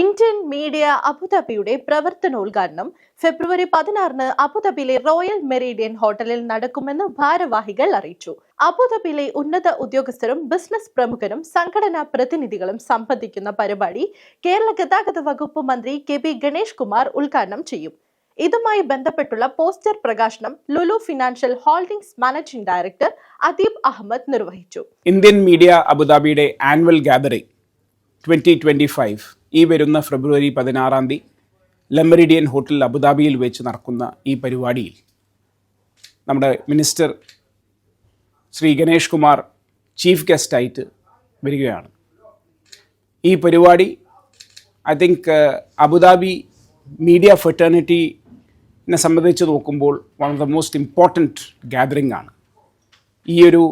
Indian media അബുദാബിയുടെ പ്രവർത്തനോദ്ഘാടനം ഫെബ്രുവരി പതിനാറിന് അബുദാബിയിലെ royal Meridian ഹോട്ടലിൽ നടക്കുമെന്ന് ഭാരവാഹികൾ അറിയിച്ചു. അബുദാബിയിലെ ഉന്നത ഉദ്യോഗസ്ഥരും ബിസിനസ് പ്രമുഖരും സംഘടനാ പ്രതിനിധികളും സംബന്ധിക്കുന്ന പരിപാടി കേരള ഗതാഗത വകുപ്പ് മന്ത്രി കെ ബി ഗണേഷ് കുമാർ ഉദ്ഘാടനം ചെയ്യും. ഇതുമായി ബന്ധപ്പെട്ടുള്ള പോസ്റ്റർ പ്രകാശനം Lulu financial holdings managing director Adeeb Ahmed നിർവഹിച്ചു. Indian media അബുദാബിയുടെ annual gathering twenty twenty five ഈ വരുന്ന ഫെബ്രുവരി പതിനാറാം തീയതി ലെമറിഡിയൻ ഹോട്ടൽ അബുദാബിയിൽ വെച്ച് നടക്കുന്ന ഈ പരിപാടിയിൽ നമ്മുടെ മിനിസ്റ്റർ ശ്രീ ഗണേഷ് കുമാർ ചീഫ് ഗസ്റ്റായിട്ട് വരികയാണ്. ഈ പരിപാടി I think Abu Dhabi media ഫെറ്റേണിറ്റിനെ സംബന്ധിച്ച് നോക്കുമ്പോൾ one of the most important gathering ആണ്. ഈ ഒരു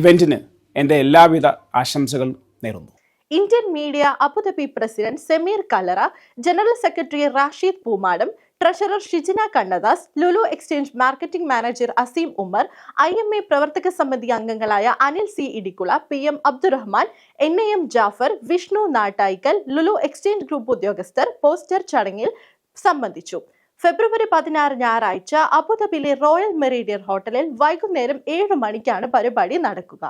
ഇവന്റിന് എന്റെ എല്ലാവിധ ആശംസകൾ നേരുന്നു. Indian media Abu Dhabi president Sameer Kalara general secretary Rasheed Poomadam treasurer Shijina Kannadas Lulu exchange marketing manager Azeem Umar I M A പ്രവർത്തക സമിതി അംഗങ്ങളായ Anil C Idikkula P M Abdurahman N A M Jafar Vishnu Nattayikkal Lulu exchange group ഉദ്യോഗസ്ഥർ poster ചടങ്ങിൽ സംബന്ധിച്ചു. ഫെബ്രുവരി പതിനാറ് ഞായറാഴ്ച അബുദാബിയിലെ royal Meridian ഹോട്ടലിൽ വൈകുന്നേരം ഏഴ് മണിക്കാണ് പരിപാടി നടക്കുക.